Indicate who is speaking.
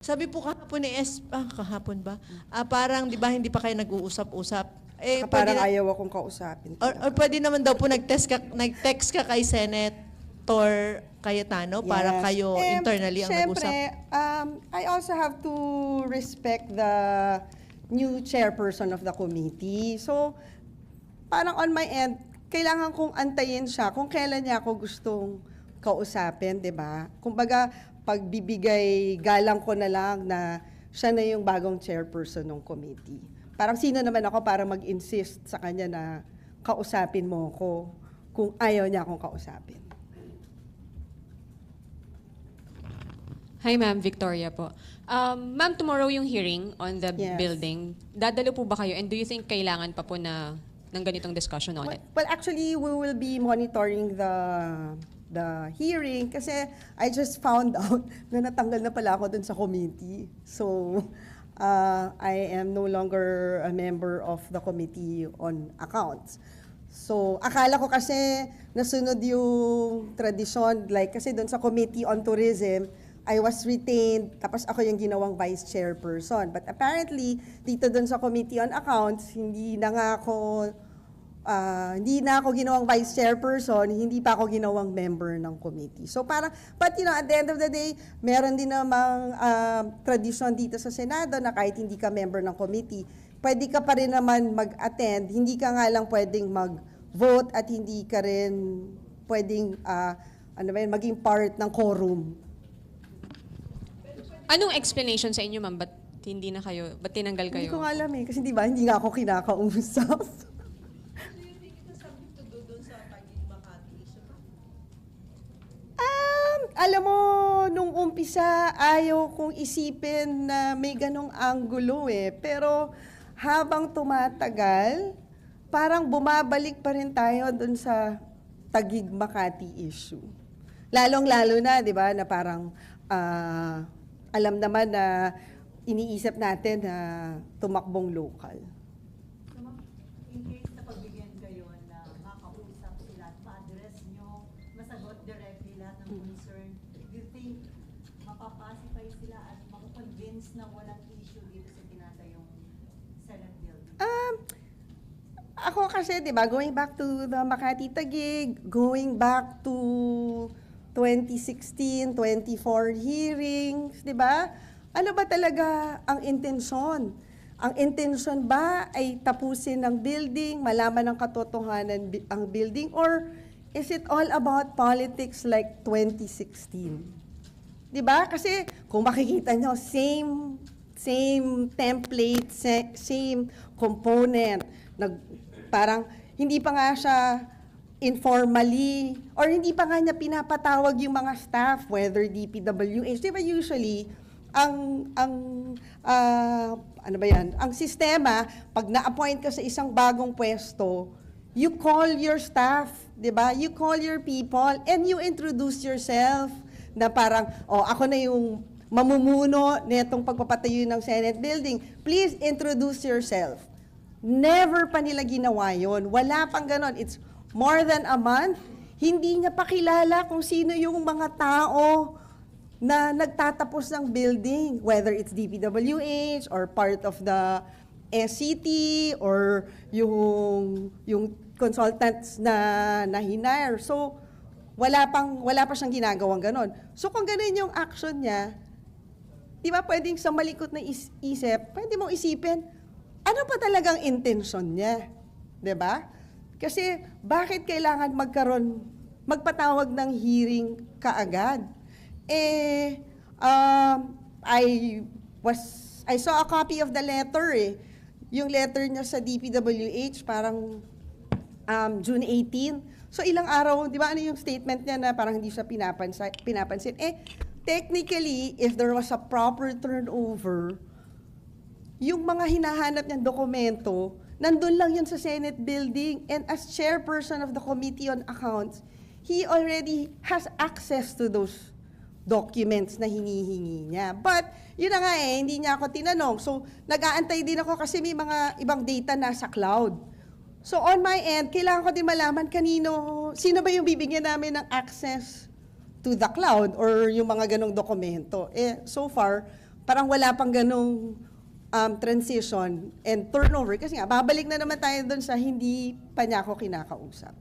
Speaker 1: Sabi po kahapon ni S, ah, kahapon ba? Ah, parang, di ba, hindi pa kayo nag-uusap-usap? Eh,
Speaker 2: Saka parang
Speaker 1: pwede, na-
Speaker 2: ayaw akong kausapin.
Speaker 1: or, or pwede naman daw po nag-text ka, nag-text ka kay Senator Cayetano para
Speaker 2: Yes.
Speaker 1: kayo
Speaker 2: Eh,
Speaker 1: internally ang
Speaker 2: syempre,
Speaker 1: nag-usap.
Speaker 2: um, I also have to respect the new chairperson of the committee. So, parang on my end, kailangan kong antayin siya kung kailan niya ako gustong kausapin, di ba? Kumbaga, pagbibigay galang ko na lang na siya na yung bagong chairperson ng committee. Parang sino naman ako para mag-insist sa kanya na kausapin mo ko kung ayaw niya akong kausapin.
Speaker 3: Hi, ma'am. Victoria po. Um, ma'am, tomorrow yung hearing on the
Speaker 2: Yes.
Speaker 3: building. Dadalo po ba kayo? And do you think kailangan pa po na ng ganitong discussion on it?
Speaker 2: Well, actually, we will be monitoring the the hearing kasi I just found out na natanggal na pala ako dun sa committee. So, uh, I am no longer a member of the committee on accounts. So, akala ko kasi nasunod yung tradisyon, like kasi dun sa committee on tourism, I was retained, tapos ako yung ginawang vice chairperson. But apparently, dito dun sa committee on accounts, hindi na nga ako ah, hindi na ako ginawang vice chairperson, hindi pa ako ginawang member ng committee. So parang, but you know, at the end of the day, meron din namang ah, tradisyon dito sa Senado na kahit hindi ka member ng committee, pwede ka pa rin naman mag-attend, hindi ka nga lang pwedeng mag-vote at hindi ka rin pwedeng ah, ano ba yun, maging part ng quorum.
Speaker 3: Anong explanation sa inyo, ma'am? Ba't hindi na kayo, ba't tinanggal kayo?
Speaker 2: Hindi ko alam eh, kasi di ba, hindi nga ako kinakausap. Alam mo, nung umpisa, ayaw kong isipin na may ganong anggulo eh. Pero habang tumatagal, parang bumabalik pa rin tayo dun sa Tagig Makati issue. Lalong-lalo na, di ba, na parang ah, alam naman na iniisip natin na tumakbong local.
Speaker 4: So, ma'am, in case na pagbigyan kayo na makausap sila at ma-address nyo, masagot directly lahat ng concern, do you think mapapacify sila at makukonvince na walang issue dito sa tinatayong Senate building?
Speaker 2: Um, ako kasi, di ba, going back to the Makati Tagig, going back to 2016, 24 hearings, di ba? Ano ba talaga ang intensyon? Ang intensyon ba ay tapusin ng building, malaman ng katotohanan ang building, or is it all about politics like 2016? 'Di ba? Kasi kung makikita nyo, same same template, sa- same component. Nag, parang hindi pa nga siya informally or hindi pa nga niya pinapatawag yung mga staff whether DPWH. 'Di ba usually ang ang ah, ano ba 'yan? Ang sistema pag na-appoint ka sa isang bagong pwesto, you call your staff, 'di ba? You call your people and you introduce yourself na parang oh ako na yung mamumuno nitong pagpapatayo ng Senate building. Please introduce yourself. Never pa nila ginawa yon. Wala pang ganon. It's more than a month. Hindi niya pa kilala kung sino yung mga tao na nagtatapos ng building, whether it's DPWH or part of the SCT or yung yung consultants na na hinire. So wala pang wala pa siyang ginagawang ganon. So kung ganun yung action niya, di ba pwedeng sa malikot na is- isip, pwede mong isipin, ano pa talagang intention niya? Di ba? Kasi bakit kailangan magkaroon, magpatawag ng hearing kaagad? Eh, um, I was, I saw a copy of the letter eh. Yung letter niya sa DPWH, parang um, June 18. So ilang araw, di ba ano yung statement niya na parang hindi siya pinapansin, pinapansin? Eh, technically, if there was a proper turnover, yung mga hinahanap niyang dokumento, nandun lang yun sa Senate building. And as chairperson of the Committee on Accounts, he already has access to those documents na hinihingi niya. But, yun na nga eh, hindi niya ako tinanong. So, nag-aantay din ako kasi may mga ibang data nasa cloud. So, on my end, kailangan ko din malaman kanino, sino ba yung bibigyan namin ng access to the cloud or yung mga ganong dokumento. Eh, so far, parang wala pang ganong um, transition and turnover. Kasi nga, babalik na naman tayo doon sa hindi pa niya ako kinakausap.